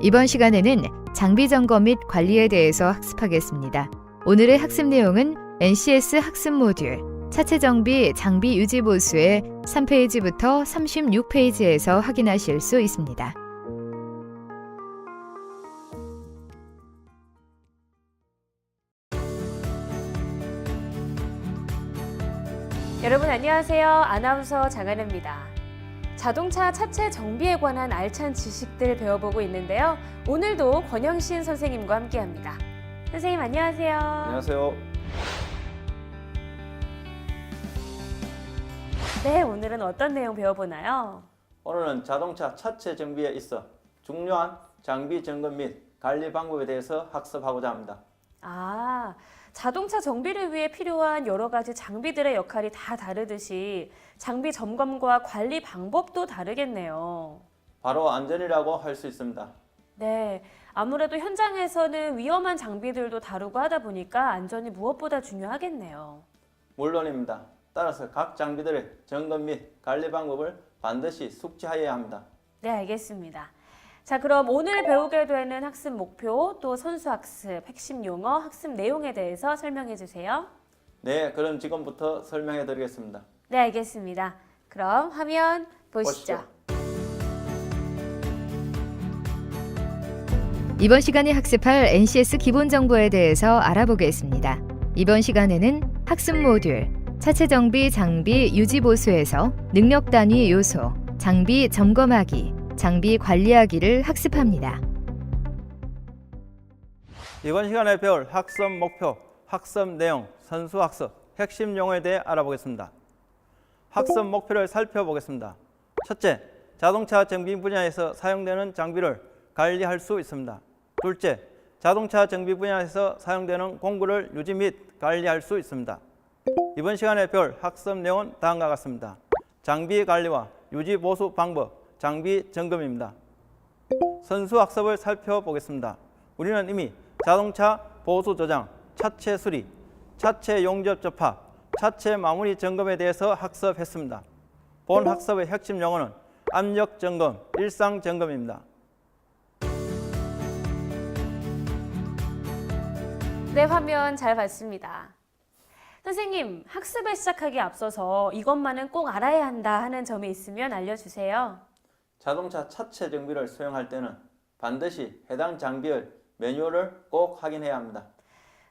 이번 시간에는 장비 점검 및 관리에 대해서 학습하겠습니다. 오늘의 학습 내용은 NCS 학습 모듈 차체 정비 장비 유지 보수의 3페이지부터 36페이지에서 확인하실 수 있습니다. 여러분 안녕하세요. 아나운서 장하나입니다. 자동차 차체 정비에 관한 알찬 지식들 배워보고 있는데요. 오늘도 권영신 선생님과 함께합니다. 선생님 안녕하세요. 안녕하세요. 네, 오늘은 어떤 내용 배워보나요? 오늘은 자동차 차체 정비에 있어 중요한 장비 점검 및 관리 방법에 대해서 학습하고자 합니다. 아, 자동차 정비를 위해 필요한 여러 가지 장비들의 역할이 다 다르듯이 장비 점검과 관리 방법도 다르겠네요. 바로 안전이라고 할 수 있습니다. 네, 아무래도 현장에서는 위험한 장비들도 다루고 하다 보니까 안전이 무엇보다 중요하겠네요. 물론입니다. 따라서 각 장비들의 점검 및 관리 방법을 반드시 숙지하여야 합니다. 네, 알겠습니다. 자, 그럼 오늘 배우게 되는 학습 목표 또 선수 학습, 핵심 용어, 학습 내용에 대해서 설명해 주세요. 네, 그럼 지금부터 설명해 드리겠습니다. 네, 알겠습니다. 그럼 화면 보시죠. 이번 시간에 학습할 NCS 기본 정보에 대해서 알아보겠습니다. 이번 시간에는 학습 모듈, 차체 정비 장비 유지 보수에서 능력 단위 요소, 장비 점검하기, 장비 관리하기를 학습합니다. 이번 시간에 배울 학습 목표, 학습 내용, 선수 학습, 핵심 용어에 대해 알아보겠습니다. 학습 목표를 살펴보겠습니다. 첫째, 자동차 정비 분야에서 사용되는 장비를 관리할 수 있습니다. 둘째, 자동차 정비 분야에서 사용되는 공구를 유지 및 관리할 수 있습니다. 이번 시간에 배울 학습 내용은 다음과 같습니다. 장비 관리와 유지 보수 방법, 장비 점검입니다. 선수 학습을 살펴보겠습니다. 우리는 이미 자동차 보수 저장, 차체 수리, 차체 용접 접합, 차체 마무리 점검에 대해서 학습했습니다. 본 학습의 핵심 용어는 압력 점검, 일상 점검입니다. 네, 화면 잘 봤습니다. 선생님, 학습을 시작하기 앞서서 이것만은 꼭 알아야 한다 하는 점이 있으면 알려주세요. 자동차 차체 정비를 수행할 때는 반드시 해당 장비의 매뉴얼을 꼭 확인해야 합니다.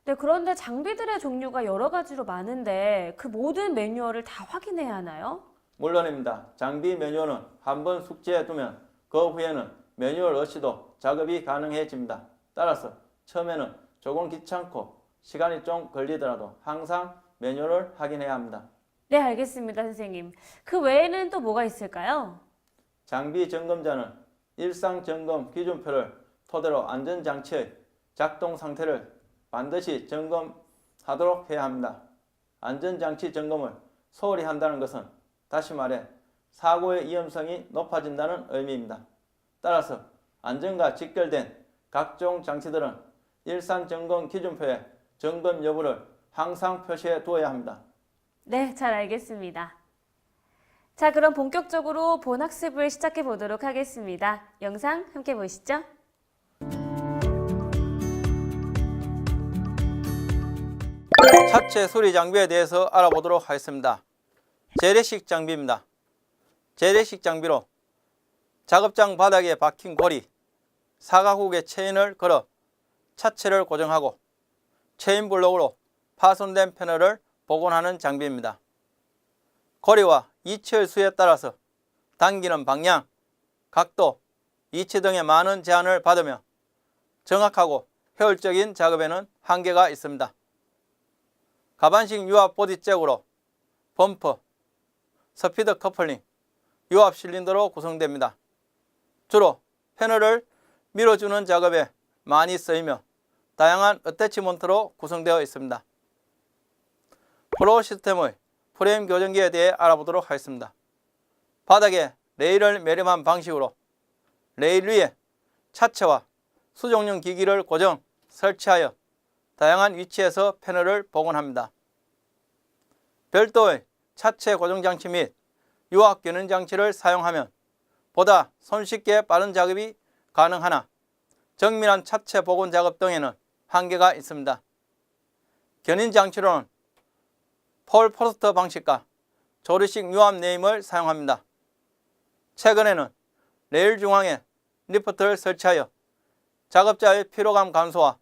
네, 그런데 장비들의 종류가 여러 가지로 많은데 그 모든 매뉴얼을 다 확인해야 하나요? 물론입니다. 장비 매뉴얼은 한 번 숙지해 두면 그 후에는 매뉴얼 없이도 작업이 가능해집니다. 따라서 처음에는 조금 귀찮고 시간이 좀 걸리더라도 항상 매뉴얼을 확인해야 합니다. 네, 알겠습니다, 선생님. 그 외에는 또 뭐가 있을까요? 장비 점검자는 일상 점검 기준표를 토대로 안전장치의 작동 상태를 반드시 점검하도록 해야 합니다. 안전장치 점검을 소홀히 한다는 것은 다시 말해 사고의 위험성이 높아진다는 의미입니다. 따라서 안전과 직결된 각종 장치들은 일상 점검 기준표에 점검 여부를 항상 표시해 두어야 합니다. 네, 잘 알겠습니다. 자, 그럼 본격적으로 본 학습을 시작해 보도록 하겠습니다. 영상 함께 보시죠. 차체 수리 장비에 대해서 알아보도록 하겠습니다. 재래식 장비입니다. 재래식 장비로 작업장 바닥에 박힌 고리, 사각국에 체인을 걸어 차체를 고정하고 체인 블록으로 파손된 패널을 복원하는 장비입니다. 고리와 이치의 수에 따라서 당기는 방향, 각도, 이치 등의 많은 제한을 받으며 정확하고 효율적인 작업에는 한계가 있습니다. 가반식 유압 보디 잭으로 범퍼, 스피드 커플링, 유압 실린더로 구성됩니다. 주로 패널을 밀어주는 작업에 많이 쓰이며 다양한 어태치먼트로 구성되어 있습니다. 프로 시스템의 프레임 교정기에 대해 알아보도록 하겠습니다. 바닥에 레일을 매립한 방식으로 레일 위에 차체와 수정용 기기를 고정, 설치하여 다양한 위치에서 패널을 복원합니다. 별도의 차체 고정 장치 및 유압 견인 장치를 사용하면 보다 손쉽게 빠른 작업이 가능하나 정밀한 차체 복원 작업 등에는 한계가 있습니다. 견인 장치로는 폴 포스터 방식과 조리식 유압 네임을 사용합니다. 최근에는 레일 중앙에 리프트를 설치하여 작업자의 피로감 감소와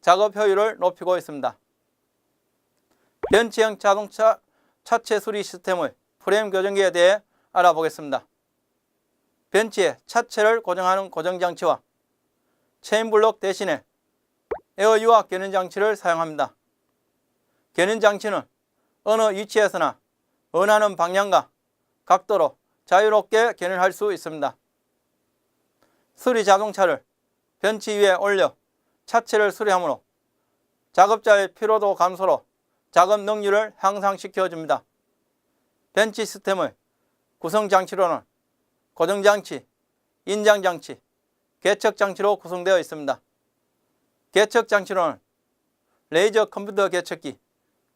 작업 효율을 높이고 있습니다. 벤치형 자동차 차체 수리 시스템의 프레임 교정기에 대해 알아보겠습니다. 벤치에 차체를 고정하는 고정장치와 체인블록 대신에 에어 유압 견인 장치를 사용합니다. 견인 장치는 어느 위치에서나 원하는 방향과 각도로 자유롭게 견인할 수 있습니다. 수리 자동차를 벤치 위에 올려 차체를 수리하므로 작업자의 피로도 감소로 작업 능률을 향상시켜 줍니다. 벤치 시스템의 구성 장치로는 고정 장치, 인장 장치, 개척 장치로 구성되어 있습니다. 개척 장치로는 레이저 컴퓨터 개척기,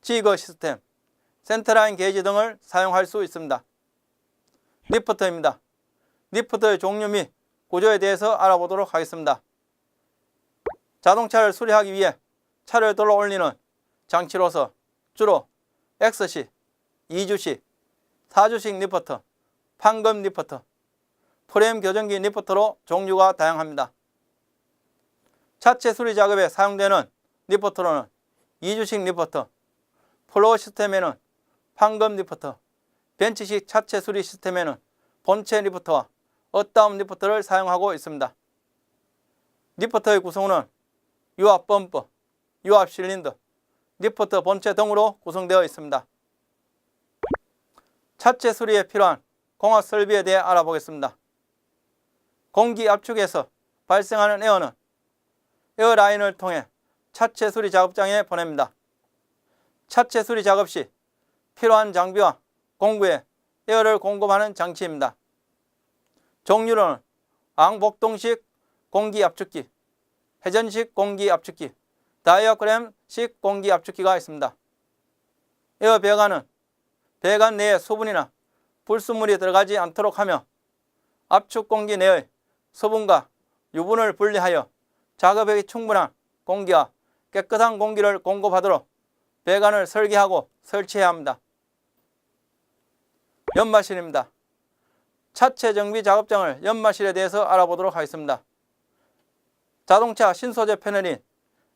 지거 시스템, 센터라인 게이지 등을 사용할 수 있습니다. 리프터입니다. 리프터의 종류 및 구조에 대해서 알아보도록 하겠습니다. 자동차를 수리하기 위해 차를 들어 올리는 장치로서 주로 X식, 2주식, 4주식 리프터, 판금 리프터, 프레임 교정기 리프터로 종류가 다양합니다. 차체 수리 작업에 사용되는 리프터로는 2주식 리프터, 플로어 시스템에는 판금 리프터, 벤치식 차체 수리 시스템에는 본체 리프터와 엇다운 리프터를 사용하고 있습니다. 리프터의 구성은 유압 펌프, 유압 실린더, 리프터 본체 등으로 구성되어 있습니다. 차체 수리에 필요한 공합 설비에 대해 알아보겠습니다. 공기 압축에서 발생하는 에어는 에어라인을 통해 차체 수리 작업장에 보냅니다. 차체 수리 작업 시 필요한 장비와 공구에 에어를 공급하는 장치입니다. 종류로는 앙복동식 공기 압축기, 회전식 공기 압축기, 다이어그램식 공기 압축기가 있습니다. 에어 배관은 배관 내에 수분이나 불순물이 들어가지 않도록 하며 압축 공기 내의 수분과 유분을 분리하여 작업에 충분한 공기와 깨끗한 공기를 공급하도록 배관을 설계하고 설치해야 합니다. 연마실입니다. 차체 정비 작업장을 연마실에 대해서 알아보도록 하겠습니다. 자동차 신소재 패널인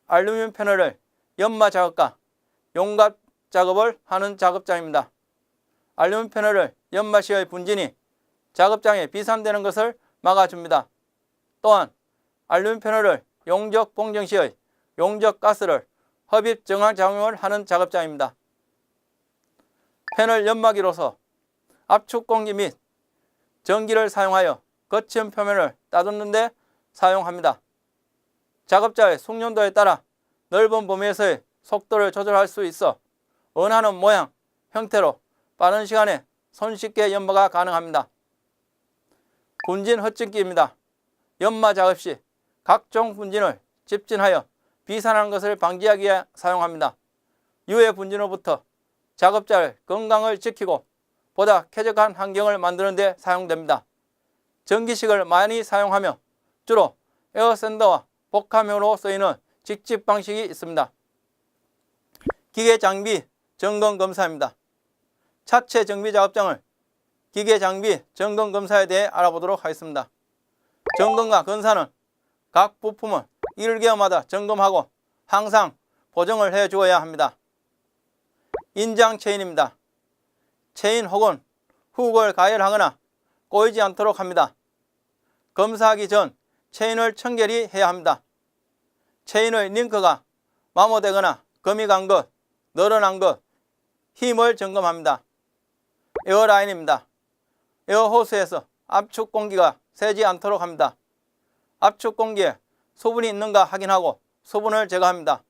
알루미늄 패널을 연마 작업과 용갑 작업을 하는 작업장입니다. 알루미늄 패널을 연마 시의 분진이 작업장에 비산되는 것을 막아줍니다. 또한 알루미늄 패널을 용적 봉정 시의 용적 가스를 흡입 정화 작용을 하는 작업장입니다. 패널 연마기로서 압축 공기 및 전기를 사용하여 거친 표면을 따듬는 데 사용합니다. 작업자의 숙련도에 따라 넓은 범위에서의 속도를 조절할 수 있어 원하는 모양, 형태로 빠른 시간에 손쉽게 연마가 가능합니다. 분진 헛진기입니다. 연마 작업 시 각종 분진을 집진하여 비산하는 것을 방지하기 위해 사용합니다. 유해 분진으로부터 작업자의 건강을 지키고 보다 쾌적한 환경을 만드는 데 사용됩니다. 전기식을 많이 사용하며 주로 에어샌더와 복합형으로 쓰이는 직집 방식이 있습니다. 기계 장비 점검 검사입니다. 차체 정비 작업장을 기계 장비 점검 검사에 대해 알아보도록 하겠습니다. 점검과 검사는 각 부품을 1개월마다 점검하고 항상 보정을 해 주어야 합니다. 인장 체인입니다. 체인 혹은 훅을 가열하거나 꼬이지 않도록 합니다. 검사하기 전 체인을 청결히 해야 합니다. 체인의 링크가 마모되거나 금이 간 것, 늘어난 것, 힘을 점검합니다. 에어라인입니다. 에어호스에서 압축 공기가 새지 않도록 합니다. 압축 공기에 수분이 있는가 확인하고 수분을 제거합니다.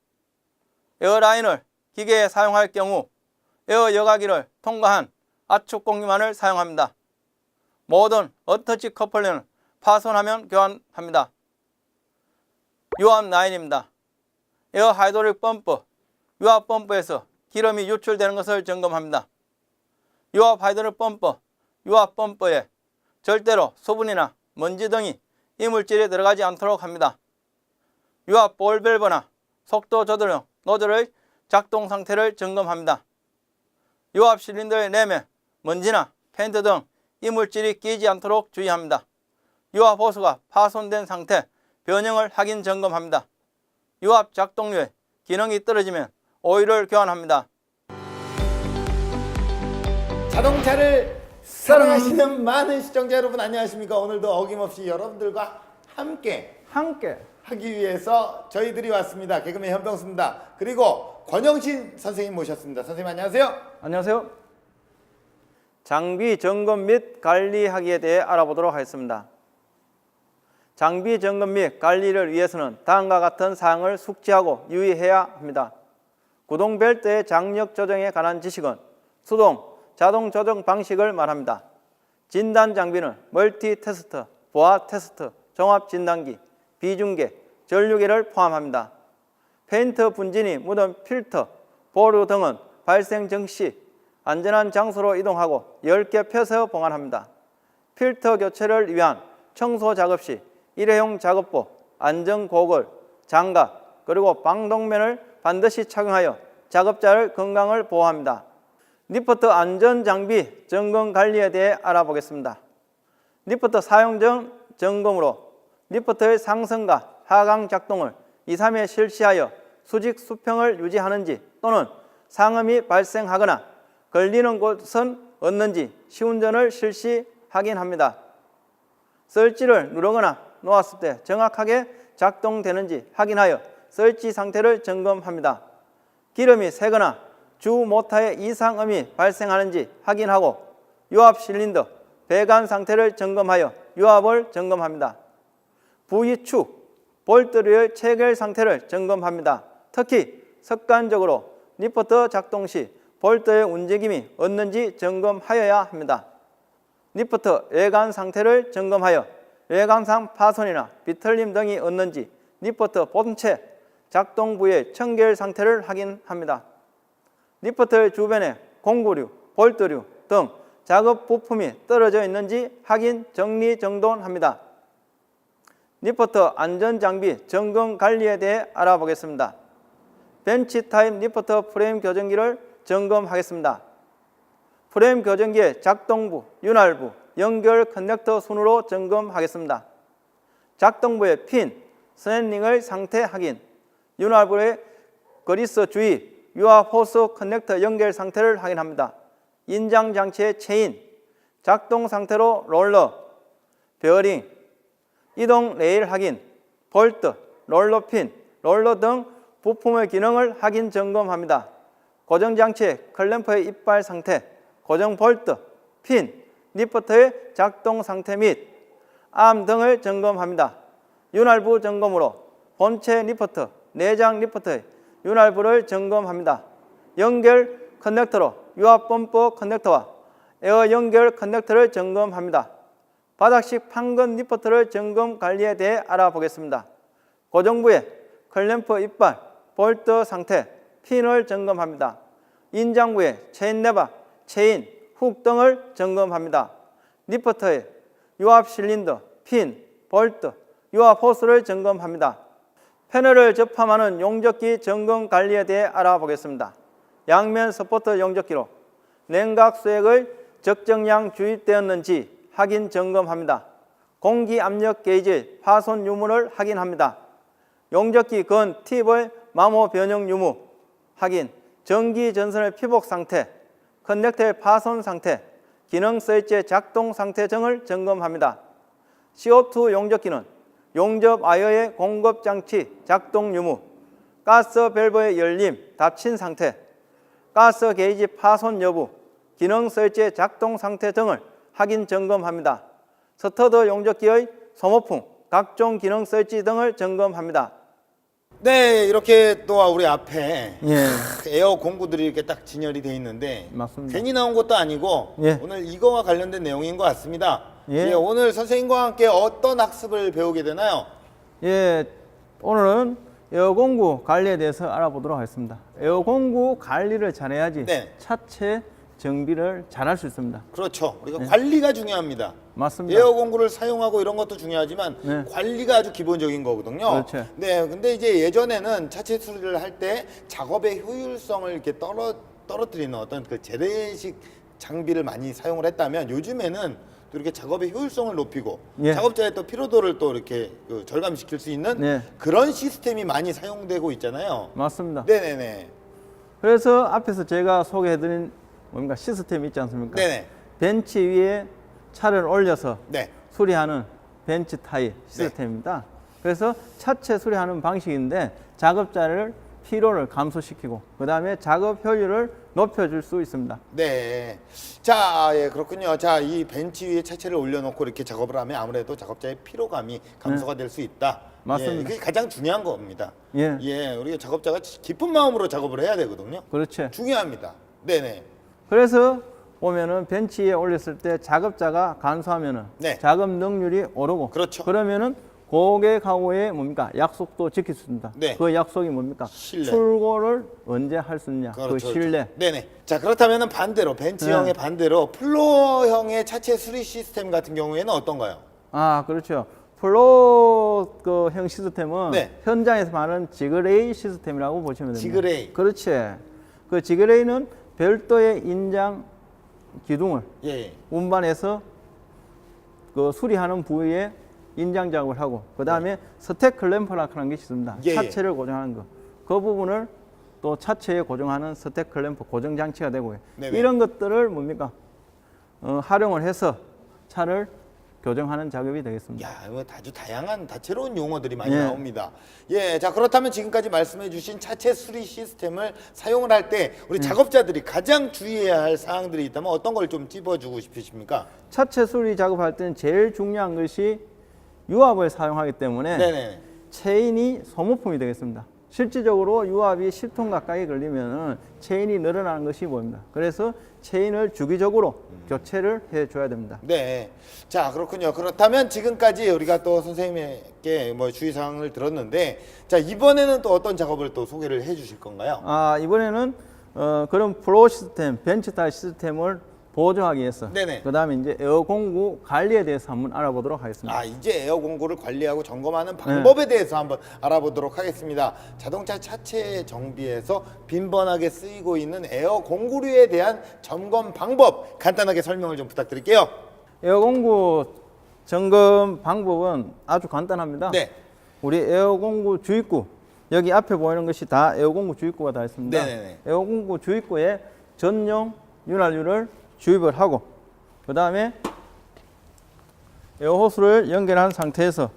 에어라인을 기계에 사용할 경우 에어 여과기를 통과한 압축 공기만을 사용합니다. 모든 어터치 커플링을 파손하면 교환합니다. 유압 라인입니다. 에어 하이드롤릭 펌프, 유압 펌프에서 기름이 유출되는 것을 점검합니다. 유압 하이드롤릭 펌프, 유압 펌프에 절대로 수분이나 먼지 등이 이물질이 들어가지 않도록 합니다. 유압 볼밸브나 속도 조절 노즐의 작동 상태를 점검합니다. 유압 실린더의 내면, 먼지나 펜트 등 이물질이 끼지 않도록 주의합니다. 유압 호스가 파손된 상태, 변형을 확인 점검합니다. 유압 작동률, 기능이 떨어지면 오일을 교환합니다. 자동차를 사랑하시는 많은 시청자 여러분 안녕하십니까? 오늘도 어김없이 여러분들과 함께 함께 하기 위해서 저희들이 왔습니다. 개그맨 현병수입니다. 그리고 권영신 선생님 모셨습니다. 선생님 안녕하세요. 안녕하세요. 장비 점검 및 관리하기에 대해 알아보도록 하겠습니다. 장비 점검 및 관리를 위해서는 다음과 같은 사항을 숙지하고 유의해야 합니다. 구동 벨트의 장력 조정에 관한 지식은 수동, 자동 조정 방식을 말합니다. 진단 장비는 멀티 테스트, 보아 테스트, 종합 진단기, 비중계, 전류계를 포함합니다. 페인트 분진이 묻은 필터, 보루 등은 발생 정시 안전한 장소로 이동하고 10개 펴서 보관합니다. 필터 교체를 위한 청소 작업 시 일회용 작업복, 안전 고글, 장갑, 그리고 방독면을 반드시 착용하여 작업자의 건강을 보호합니다. 리프트 안전 장비 점검 관리에 대해 알아보겠습니다. 리프트 사용 전 점검으로 리프트의 상승과 하강 작동을 2, 3회 실시하여 수직 수평을 유지하는지 또는 상음이 발생하거나 걸리는 곳은 없는지 시운전을 실시 확인합니다. 설치를 누르거나 놓았을 때 정확하게 작동되는지 확인하여 설치 상태를 점검합니다. 기름이 새거나 주 모터에 이상음이 발생하는지 확인하고 유압 실린더, 배관 상태를 점검하여 유압을 점검합니다. V축, 볼트류의 체결 상태를 점검합니다. 특히 습관적으로 리프트 작동 시 볼트의 움직임이 없는지 점검하여야 합니다. 리프트 외관 상태를 점검하여 외관상 파손이나 비틀림 등이 없는지 리프트 본체 작동 부의 청결 상태를 확인합니다. 리프트 주변에 공구류, 볼트류 등 작업 부품이 떨어져 있는지 확인 정리 정돈합니다. 리프트 안전장비 점검 관리에 대해 알아보겠습니다. 벤치 타입 리프트 프레임 교정기를 점검하겠습니다. 프레임 교정기의 작동부, 윤활부, 연결 커넥터 순으로 점검하겠습니다. 작동부의 핀, 스냅링의 상태 확인, 윤활부의 그리스 주의, 유압 호스 커넥터 연결 상태를 확인합니다. 인장 장치의 체인, 작동 상태로 롤러, 베어링, 이동 레일 확인, 볼트, 롤러 핀, 롤러 등 부품의 기능을 확인 점검합니다. 고정 장치의 클램프의 이빨 상태, 고정 볼트, 핀, 리프트의 작동 상태 및 암 등을 점검합니다. 윤활부 점검으로 본체 리프트, 내장 리프트의 윤활부를 점검합니다. 연결 커넥터로 유압 펌프 커넥터와 에어 연결 커넥터를 점검합니다. 바닥식 판건 리프트를 점검 관리에 대해 알아보겠습니다. 고정부의 클램프 이빨, 볼트 상태, 핀을 점검합니다. 인장부의 체인 레바, 체인, 훅 등을 점검합니다. 리프트의 유압 실린더, 핀, 볼트, 유압 호스를 점검합니다. 패널을 접함하는 용접기 점검 관리에 대해 알아보겠습니다. 양면 서포터 용접기로 냉각 수액의 적정량 주입되었는지 확인 점검합니다. 공기 압력 게이지 파손 유무를 확인합니다. 용접기 건 팁의 마모 변형 유무 확인, 전기 전선의 피복 상태, 커넥터의 파손 상태, 기능 스위치의 작동 상태 등을 점검합니다. CO2 용접기는 용접 와이어의 공급 장치 작동 유무, 가스 밸브의 열림, 닫힌 상태, 가스 게이지 파손 여부, 기능 스위치의 작동 상태 등을 확인 점검합니다. 스터드 용접기의 소모품, 각종 기능 스위치 등을 점검합니다. 네, 이렇게 또 우리 앞에 예, 에어 공구들이 이렇게 딱 진열이 돼 있는데 맞습니다. 괜히 나온 것도 아니고 예. 오늘 이거와 관련된 내용인 것 같습니다. 예. 예, 오늘 선생님과 함께 어떤 학습을 배우게 되나요? 예, 오늘은 에어공구 관리에 대해서 알아보도록 하겠습니다. 에어공구 관리를 잘해야지 네. 차체 정비를 잘 할 수 있습니다. 그렇죠. 우리가 예. 관리가 중요합니다. 맞습니다. 에어 공구를 사용하고 이런 것도 중요하지만 네. 관리가 아주 기본적인 거거든요. 그렇죠. 네, 근데 이제 예전에는 차체 수리를 할 때 작업의 효율성을 이렇게 떨어 떨어뜨리는 어떤 그 재래식 장비를 많이 사용을 했다면 요즘에는 또 이렇게 작업의 효율성을 높이고 예. 작업자의 또 피로도를 또 이렇게 그 절감시킬 수 있는 네. 그런 시스템이 많이 사용되고 있잖아요. 맞습니다. 네네네. 그래서 앞에서 제가 소개해드린 뭔가 시스템이 있지 않습니까? 네네. 벤치 위에 차를 올려서 네. 수리하는 벤치 타입 시스템입니다. 그래서 차체 수리하는 방식인데 작업자를 피로를 감소시키고 그 다음에 작업 효율을 높여줄 수 있습니다. 네. 자, 예, 그렇군요. 자, 이 벤치 위에 차체를 올려놓고 이렇게 작업을 하면 아무래도 작업자의 피로감이 감소가 될 수 있다. 네. 맞습니다. 예, 이게 가장 중요한 겁니다. 예. 예, 우리가 작업자가 기쁜 마음으로 작업을 해야 되거든요. 그렇죠. 중요합니다. 네네. 그래서 보면은 벤치에 올렸을 때 작업자가 간소하면은 네. 작업 능률이 오르고 그렇죠. 그러면은 고객하고의 뭡니까 약속도 지킬 수 있습니다. 네. 그 약속이 뭡니까 신뢰. 출고를 언제 할 수 있냐 그 그렇죠, 신뢰. 그렇죠. 네네. 자, 그렇다면 반대로 벤치형의 네. 반대로 플로어형의 차체 수리 시스템 같은 경우에는 어떤가요? 아 그렇죠. 플로우 그형 시스템은 네. 현장에서 말하는 지그레이 시스템이라고 보시면 됩니다. 지그레이. 그렇지. 그 지그레이는 별도의 인장 기둥을 예. 운반해서 그 수리하는 부위에 인장 작업을 하고 그 다음에 스택 클램프라는 것이 있습니다. 예, 예. 차체를 고정하는 거. 그 부분을 또 차체에 고정하는 스택 클램프 고정 장치가 되고요. 네네. 이런 것들을 뭡니까 어, 활용을 해서 차를 교정하는 작업이 되겠습니다. 야, 이거 아주 다양한 다채로운 용어들이 많이 예. 나옵니다. 예, 자 그렇다면 지금까지 말씀해주신 차체 수리 시스템을 사용을 할때 음. 우리 작업자들이 가장 주의해야 할 사항들이 있다면 어떤 걸 좀 찝어주고 싶으십니까? 차체 수리 작업할 때는 제일 중요한 것이 유압을 사용하기 때문에 네네. 체인이 소모품이 되겠습니다. 실질적으로 유압이 10톤 가까이 걸리면 체인이 늘어나는 것이 보입니다. 그래서 체인을 주기적으로 교체를 해줘야 됩니다. 네. 자 그렇군요. 그렇다면 지금까지 우리가 또 선생님께 뭐 주의사항을 들었는데 자 이번에는 또 어떤 작업을 또 소개를 해 주실 건가요? 아 이번에는 어, 그런 플로우 시스템, 벤치 타입 시스템을 보조하기 위해서 네네. 그 다음에 이제 에어 공구 관리에 대해서 한번 알아보도록 하겠습니다. 아 이제 에어 공구를 관리하고 점검하는 방법에 대해서 한번 알아보도록 하겠습니다. 자동차 차체 정비에서 빈번하게 쓰이고 있는 에어 공구류에 대한 점검 방법 간단하게 설명을 좀 부탁드릴게요. 에어 공구 점검 방법은 아주 간단합니다. 네. 우리 에어 공구 주입구 여기 앞에 보이는 것이 다 에어 공구 주입구가 다 있습니다. 네네네. 에어 공구 주입구에 전용 윤활유를 주입을 하고 그 다음에 에어 호스를 연결한 상태에서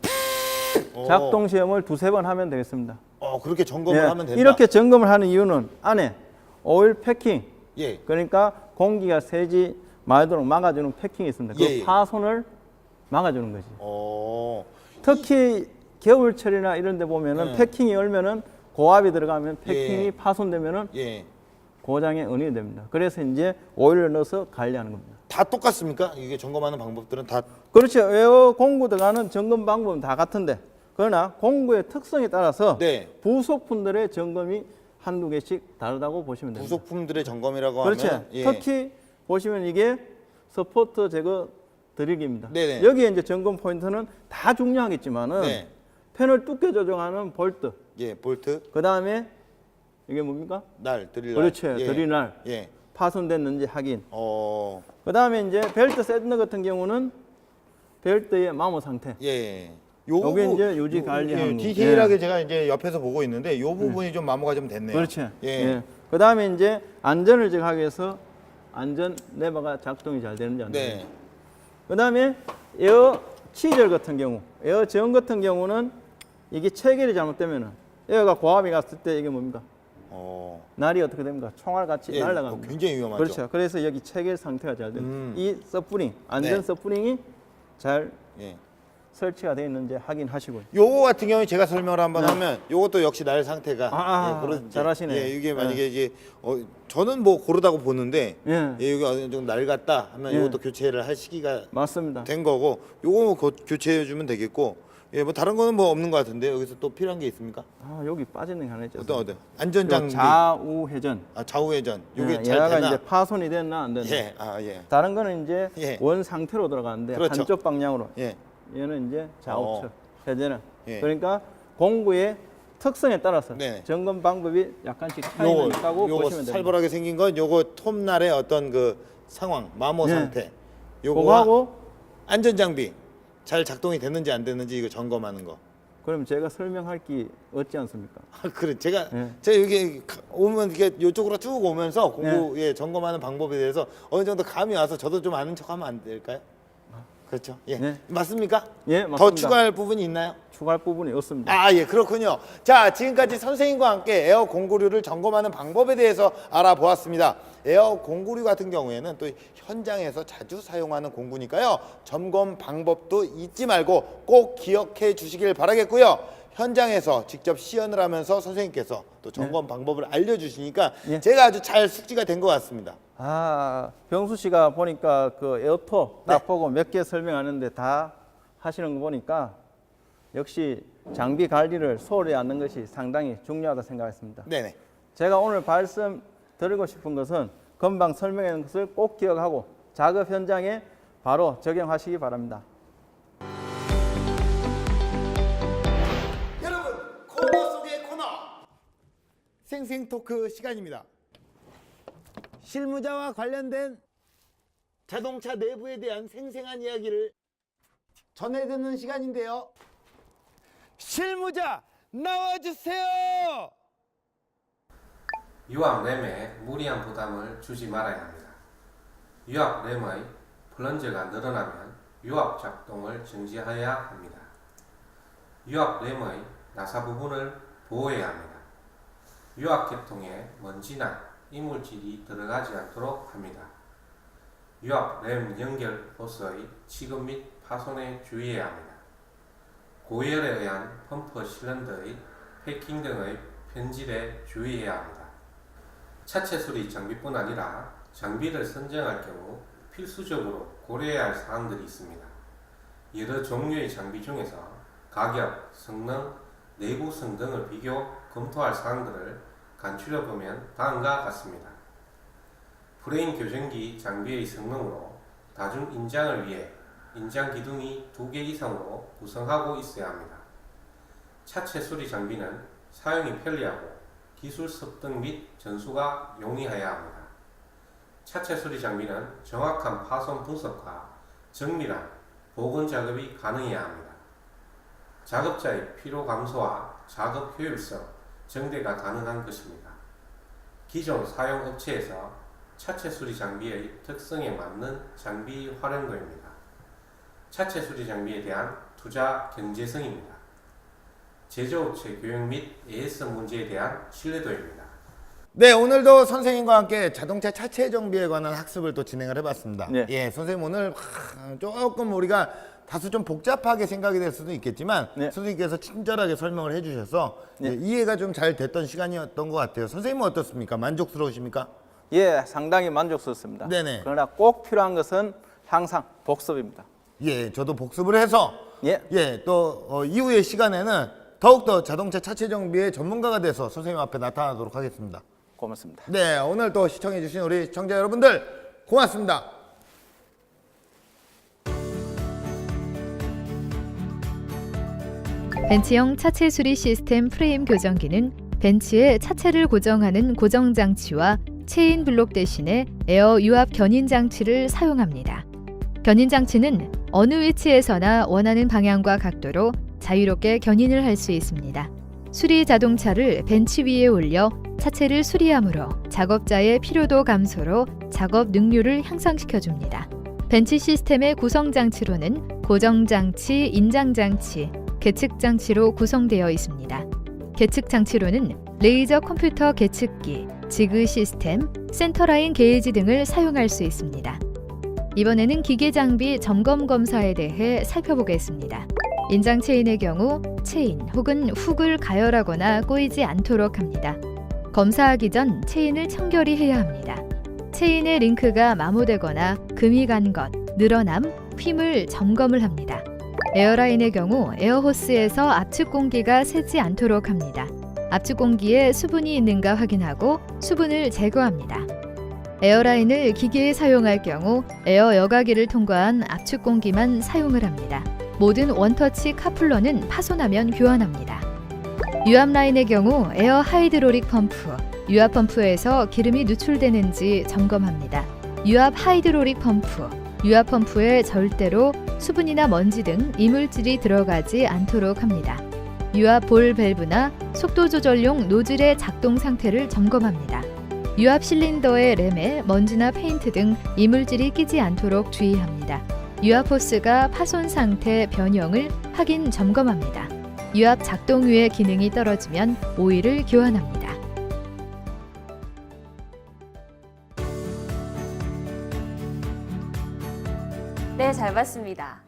오. 작동 시험을 두세 번 하면 되겠습니다. 어 그렇게 점검을 예, 하면 된다. 이렇게 점검을 하는 이유는 안에 오일 패킹 예. 그러니까 공기가 새지 말도록 막아주는 패킹이 있습니다. 그 예, 예. 파손을 막아주는 거지. 어. 특히 겨울철이나 이런 데 보면은 네. 패킹이 열면은 고압이 들어가면 패킹이 예. 파손되면은 예. 고장의 은이 됩니다. 그래서 이제 오일을 넣어서 관리하는 겁니다. 다 똑같습니까? 이게 점검하는 방법들은 다 그렇죠. 에어 공구 들어가는 점검 방법은 다 같은데 그러나 공구의 특성에 따라서 네. 부속품들의 점검이 한두 개씩 다르다고 보시면 됩니다. 부속품들의 점검이라고 그렇죠. 하면 예. 특히 보시면 이게 서포터 제거 드릴기입니다. 네네. 여기에 이제 점검 포인트는 다 중요하겠지만은 네. 팬을 두께 조정하는 볼트, 예, 볼트, 그 다음에 이게 뭡니까? 날, 드릴 날. 그렇죠. 예. 드릴 날 예. 파손됐는지 확인. 어. 그 다음에 이제 벨트 샌드 같은 경우는 벨트의 마모 상태. 예. 요게 이제 유지 관리하는 거. 디테일하게 예. 제가 이제 옆에서 보고 있는데 요 부분이 좀 마모가 좀 됐네요. 그렇죠. 예. 그 다음에 이제 안전을 제거하기 위해서 안전 레버가 작동이 잘 되는지 안 되는지. 네. 그 다음에 에어 치절 같은 경우, 에어 정 같은 경우는 이게 체결이 잘못되면은 에어가 고압이 갔을 때 이게 뭡니까? 어. 날이 어떻게 됩니까? 총알 같이 예, 날아갑니다. 어, 굉장히 위험하죠. 그렇죠. 그래서 여기 체결 상태가 잘 돼요. 음. 이 서프링, 안전 네. 서프링이 잘 예. 설치가 되어 있는지 확인하시고요. 요거 같은 경우에 제가 설명을 한번 하면 요것도 역시 날 상태가 네. 아, 예, 그런- 잘하시네. 예, 이게 네. 만약에 이제 어, 저는 뭐 고르다고 보는데 예. 예, 이게 어느 정도 낡았다 하면 예. 요것도 교체를 할 시기가 맞습니다. 된 거고 요거 뭐 고- 교체해 주면 되겠고 예, 뭐 다른 거는 뭐 없는 것 같은데 여기서 또 필요한 게 있습니까? 아, 여기 빠지는 게 하나 있죠. 어떤 어떤 안전 장비, 좌우 회전. 아, 좌우 회전. 요게 예, 잘 얘가 되나? 이제 파손이 됐나 안 됐나. 예, 아 예, 다른 거는 이제 예. 원 상태로 들어가는데 그렇죠. 한쪽 방향으로. 예. 얘는 이제 좌우측 어. 회전은. 예. 그러니까 공구의 특성에 따라서 네. 점검 방법이 약간씩 요거 있다고 요거 보시면 됩니다. 살벌하게 생긴 건 요거 톱날의 어떤 그 상황, 마모 예. 상태. 요거와 그거하고 안전 장비 잘 작동이 됐는지 안 됐는지 이거 점검하는 거. 그럼 제가 설명할 게 없지 않습니까? 아, 그래 제가 예. 제가 여기 가- 오면 이게 이쪽으로 쭉 오면서 공부 예, 점검하는 방법에 대해서 어느 정도 감이 와서 저도 좀 아는 척하면 안 될까요? 그렇죠. 예. 네. 맞습니까? 예, 더 맞습니다. 추가할 부분이 있나요? 추가할 부분이 없습니다. 아, 예, 그렇군요. 자, 지금까지 선생님과 함께 에어 공구류를 점검하는 방법에 대해서 알아보았습니다. 에어 공구류 같은 경우에는 또 현장에서 자주 사용하는 공구니까요. 점검 방법도 잊지 말고 꼭 기억해 주시길 바라겠고요. 현장에서 직접 시연을 하면서 선생님께서 또 점검 방법을 알려주시니까 예. 제가 아주 잘 숙지가 된 것 같습니다. 아, 병수 씨가 보니까 그 에어토 딱 네. 보고 몇 개 설명하는데 다 하시는 거 보니까 역시 장비 관리를 소홀히 않는 것이 상당히 중요하다 생각했습니다. 네네. 제가 오늘 말씀 드리고 싶은 것은 금방 설명한 것을 꼭 기억하고 작업 현장에 바로 적용하시기 바랍니다. 여러분 코너 속의 코너 생생 토크 시간입니다. 실무자와 관련된 자동차 내부에 대한 생생한 이야기를 전해 듣는 시간인데요. 실무자 나와주세요. 유압 램에 무리한 부담을 주지 말아야 합니다. 유압 램의 플런저가 늘어나면 유압 작동을 정지해야 합니다. 유압 램의 나사 부분을 보호해야 합니다. 유압 계통에 먼지나 이물질이 들어가지 않도록 합니다. 유압 램 연결 호스의 치금 및 파손에 주의해야 합니다. 고열에 의한 펌프 실린더의 패킹 등의 편질에 주의해야 합니다. 차체 수리 장비뿐 아니라 장비를 선정할 경우 필수적으로 고려해야 할 사항들이 있습니다. 여러 종류의 장비 중에서 가격, 성능, 내구성 등을 비교 검토할 사항들을 간추려 보면 다음과 같습니다. 프레임 교정기 장비의 성능으로 다중 인장을 위해 인장 기둥이 두 개 이상으로 구성하고 있어야 합니다. 차체 수리 장비는 사용이 편리하고 기술 습득 및 전수가 용이해야 합니다. 차체 수리 장비는 정확한 파손 분석과 정밀한 복원 작업이 가능해야 합니다. 작업자의 피로 감소와 작업 효율성, 증대가 가능한 것입니다. 기존 사용 업체에서 차체 수리 장비의 특성에 맞는 장비 활용도입니다. 차체 수리 장비에 대한 투자 경제성입니다. 제조업체 교육 및 AS 문제에 대한 신뢰도입니다. 네, 오늘도 선생님과 함께 자동차 차체 정비에 관한 학습을 또 진행을 해봤습니다. 네. 예, 선생님 오늘 하, 조금 우리가 다소 좀 복잡하게 생각이 될 수도 있겠지만 네. 선생님께서 친절하게 설명을 해주셔서 네. 예, 이해가 좀 잘 됐던 시간이었던 것 같아요. 선생님은 어떻습니까? 만족스러우십니까? 예, 상당히 만족스럽습니다. 네네. 그러나 꼭 필요한 것은 항상 복습입니다. 예, 저도 복습을 해서 예. 예, 또 어, 이후의 시간에는 더욱더 자동차 차체 정비의 전문가가 돼서 선생님 앞에 나타나도록 하겠습니다. 고맙습니다. 네, 오늘 또 시청해주신 우리 시청자 여러분들 고맙습니다. 벤츠형 차체 수리 시스템 프레임 교정기는 벤츠의 차체를 고정하는 고정 장치와 체인 블록 대신에 에어 유압 견인 장치를 사용합니다. 견인 장치는 어느 위치에서나 원하는 방향과 각도로 자유롭게 견인을 할 수 있습니다. 수리 자동차를 벤치 위에 올려 차체를 수리함으로 작업자의 피로도 감소로 작업 능률을 향상시켜 줍니다. 벤치 시스템의 구성 장치로는 고정 장치, 인장 장치, 계측 장치로 구성되어 있습니다. 계측 장치로는 레이저 컴퓨터 계측기, 지그 시스템, 센터라인 게이지 등을 사용할 수 있습니다. 이번에는 기계 장비 점검 검사에 대해 살펴보겠습니다. 인장 체인의 경우 체인 혹은 훅을 가열하거나 꼬이지 않도록 합니다. 검사하기 전 체인을 청결히 해야 합니다. 체인의 링크가 마모되거나 금이 간 것, 늘어남, 휨을 점검을 합니다. 에어라인의 경우 에어호스에서 압축 공기가 새지 않도록 합니다. 압축 공기에 수분이 있는가 확인하고 수분을 제거합니다. 에어라인을 기계에 사용할 경우 에어 여과기를 통과한 압축 공기만 사용을 합니다. 모든 원터치 카플러는 파손하면 교환합니다. 유압 라인의 경우 에어 하이드로릭 펌프, 유압 펌프에서 기름이 누출되는지 점검합니다. 유압 하이드로릭 펌프, 유압 펌프에 절대로 수분이나 먼지 등 이물질이 들어가지 않도록 합니다. 유압 볼 밸브나 속도 조절용 노즐의 작동 상태를 점검합니다. 유압 실린더의 램에 먼지나 페인트 등 이물질이 끼지 않도록 주의합니다. 유압 호스가 파손 상태 변형을 확인 점검합니다. 유압 작동 후의 기능이 떨어지면 오일을 교환합니다. 네, 잘 봤습니다.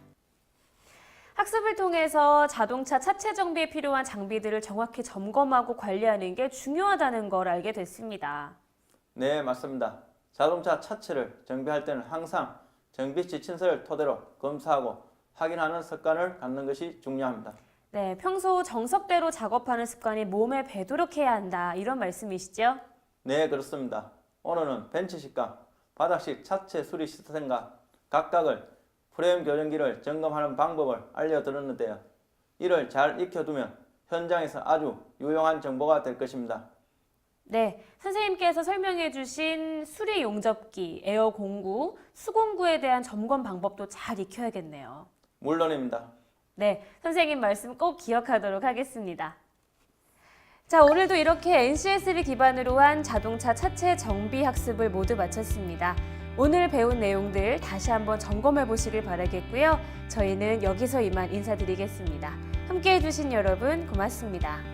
학습을 통해서 자동차 차체 정비에 필요한 장비들을 정확히 점검하고 관리하는 게 중요하다는 걸 알게 됐습니다. 네, 맞습니다. 자동차 차체를 정비할 때는 항상 정비 지침서를 토대로 검사하고 확인하는 습관을 갖는 것이 중요합니다. 네, 평소 정석대로 작업하는 습관이 몸에 배도록 해야 한다. 이런 말씀이시죠? 네, 그렇습니다. 오늘은 벤츠식과 바닥식 차체 수리 시스템과 각각을 프레임 교정기를 점검하는 방법을 알려드렸는데요. 이를 잘 익혀두면 현장에서 아주 유용한 정보가 될 것입니다. 네, 선생님께서 설명해 주신 수리 용접기, 에어 공구, 수공구에 대한 점검 방법도 잘 익혀야겠네요. 물론입니다. 네, 선생님 말씀 꼭 기억하도록 하겠습니다. 자, 오늘도 이렇게 NCS를 기반으로 한 자동차 차체 정비 학습을 모두 마쳤습니다. 오늘 배운 내용들 다시 한번 점검해 보시길 바라겠고요. 저희는 여기서 이만 인사드리겠습니다. 함께 해주신 여러분 고맙습니다.